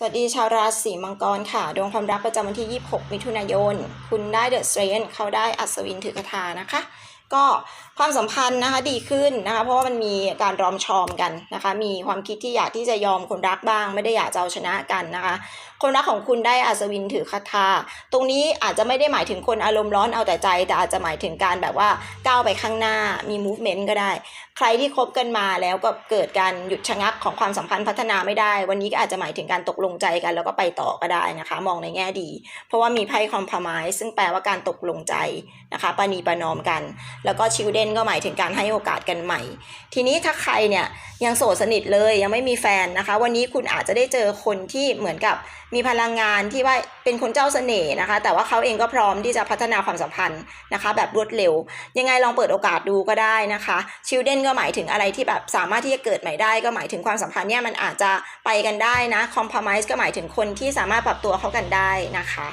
สวัสดีชาวราศีมังกรค่ะ ดวงความรักประจำวันที่ 26 มิถุนายน คุณได้เดอะสเตรนเขาได้อัศวินถือคาถานะคะ ก็ความสัมพันธ์นะคะดีขึ้นนะคะ เพราะว่ามันมีการรอมชอมกันนะคะ มีความคิดที่อยากที่จะยอมคนรักบ้าง ไม่ได้อยากจะเอาชนะกันนะคะ คนรักของคุณได้อัศวินถือคาถาตรงนี้อาจจะไม่ได้หมายถึงคนอารมณ์ร้อนเอาแต่ใจ แต่อาจจะหมายถึงการแบบว่าก้าวไปข้างหน้ามี movement ก็ได้ ใครที่คบกันมาแล้วก็เกิดการหยุดชะงักของความสัมพันธ์พัฒนาไม่ได้ วันนี้ก็อาจจะหมายถึงการตกลงใจกัน แล้วก็ไปต่อก็ได้นะคะ มองในแง่ดี เพราะว่ามีไพ่คอมพมายซึ่งแปลว่าการตกลงใจนะคะปณีประนอมกันแล้วก็ชิลเดนก็หมายถึงการให้โอกาสกันใหม่ ทีนี้ถ้าใครเนี่ยยังโสดสนิทเลยยังไม่มีแฟนนะคะ วันนี้คุณอาจจะได้เจอคนที่เหมือนกับมีพลังงานที่ว่าเป็นคนเจ้าเสน่ห์นะคะ แต่ว่าเขาเองก็พร้อมที่จะพัฒนาความสัมพันธ์นะคะ แบบรวดเร็ว ยังไงลองเปิดโอกาสดูก็ได้นะคะชิลเดนก็หมายถึงอะไรที่แบบสามารถที่จะเกิดใหม่ได้ ก็หมายถึงความสัมพันธ์เนี่ยมันอาจจะไปกันได้นะคอมพ o m ม s e ก็หมายถึงคนที่สามารถปรับตัวเข้ากันได้นะคะ